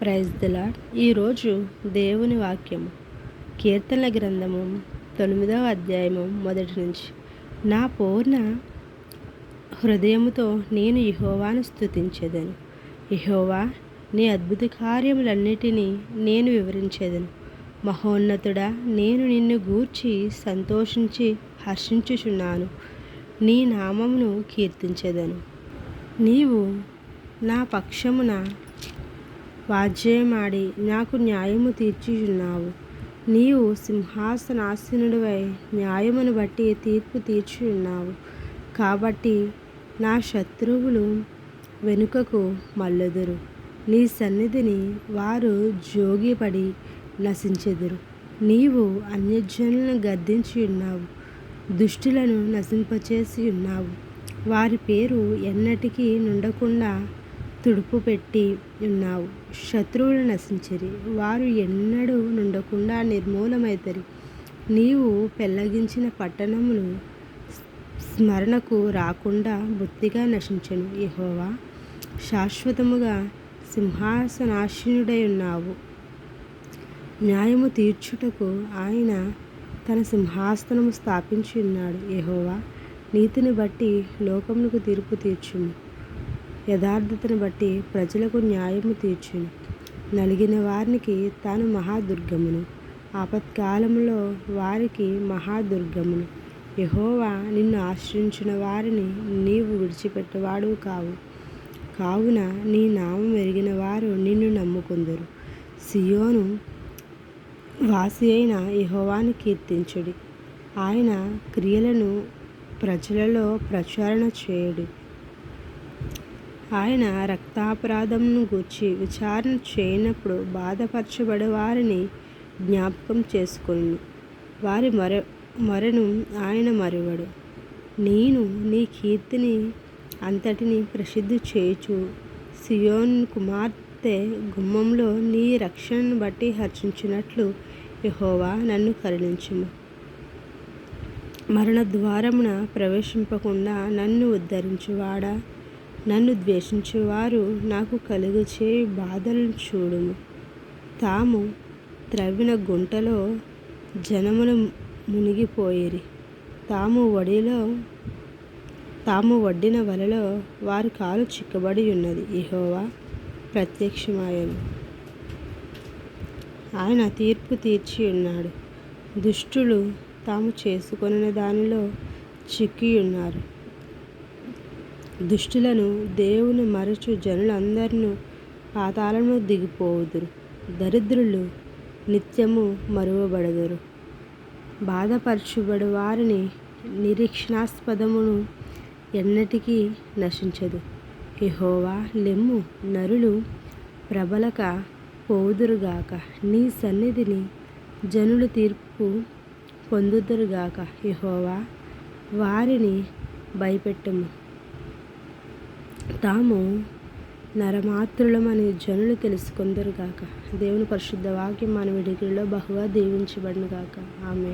Praise ఈరోజు దేవుని వాక్యము. కీర్తనల గ్రంథము తొమ్మిదవ అధ్యాయము మొదటి నుంచి. నా పూర్ణ హృదయముతో నేను యహోవాను స్థుతించేదను యహోవా నీ అద్భుత కార్యములన్నిటినీ నేను వివరించేదను. మహోన్నతుడా నేను నిన్ను గూర్చి సంతోషించి హర్షించుచున్నాను. నీ నామమును కీర్తించేదను. నీవు నా పక్షమున వాజ్యమాడి నాకు న్యాయము తీర్చుచున్నావు నీవు సింహాసనాసనుడివై న్యాయమును బట్టి తీర్పు తీర్చున్నావు కాబట్టి నా శత్రువులు వెనుకకు మల్లెదురు నీ సన్నిధిని వారు జోగిపడి నశించెదురు. నీవు అన్యజనులను గద్దించి ఉన్నావు దుష్టులను నశింపచేసి ఉన్నావు వారి పేరు ఎన్నటికీ నుండకుండా తుడుపు పెట్టి ఉన్నావు. శత్రువులు నశించిరి. వారు ఎన్నడూ నుండకుండా నిర్మూలమైతరి. నీవు పెళ్ళగించిన పట్టణములు స్మరణకు రాకుండా బొత్తిగా నశించను. యహోవా శాశ్వతముగా సింహాసనాశీనుడై ఉన్నావు. న్యాయము తీర్చుటకు ఆయన తన సింహాసనము స్థాపించి ఉన్నాడు. యహోవా నీతిని బట్టి లోకమునకు తీర్పు తీర్చుము. యథార్థతను బట్టి ప్రజలకు న్యాయము తీర్చును. నలిగిన వారికి తాను మహాదుర్గమును. ఆపత్కాలంలో వారికి మహాదుర్గమును. యహోవా నిన్ను ఆశ్రయించిన వారిని నీవు విడిచిపెట్టేవాడు కావు. కావున నీ నామం ఎరిగిన వారు నిన్ను నమ్ముకుందరు. సియోను వాసి అయిన యహోవాని కీర్తించుడి. ఆయన క్రియలను ప్రజలలో ప్రచారణ చేయుడు. ఆయన రక్తాపరాధంను గూర్చి విచారణ చేయనప్పుడు బాధపరచబడే వారిని జ్ఞాపకం చేసుకుని వారి మర మరణం ఆయన మరువడు. నేను నీ కీర్తిని అంతటిని ప్రసిద్ధి చేయుచు సియోన్ కుమార్తె గుమ్మంలో నీ రక్షణను బట్టి హర్షించినట్లు యహోవా నన్ను కరుణించుము. మరణ ద్వారమున ప్రవేశింపకుండా నన్ను ఉద్ధరించువాడా? నన్ను ద్వేషించేవారు నాకు కలుగచే బాధలను చూడుము. తాము త్రవ్విన గుంటలో జనములు మునిగిపోయిరి. తాము వడిలో తాము వడ్డిన వలలో వారి కాలు చిక్కబడి ఉన్నది. ఇహోవా ప్రత్యక్షమాయను. ఆయన తీర్పు తీర్చి ఉన్నాడు. దుష్టులు తాము చేసుకొనిన దానిలో చిక్కి ఉన్నారు దుష్టులను దేవుని మరచు జనులందరినూ పాతాళము దిగిపోవుదురు. దరిద్రులు నిత్యము మరువబడదురు. బాధపరచుబడి వారిని నిరీక్షణాస్పదమును ఎన్నటికీ నశించదు. యహోవా లెమ్ము నరులు ప్రబలక పోదురుగాక నీ సన్నిధిని జనులు తీర్పు పొందుదురుగాక. యహోవా వారిని భయపెట్టము. తాము నరమాత్రులమని జనులు తెలుసుకుందరుగాక దేవుని పరిశుద్ధ వాక్యం మన విడిగిలో బహుగా దీవించబడినగాక ఆమె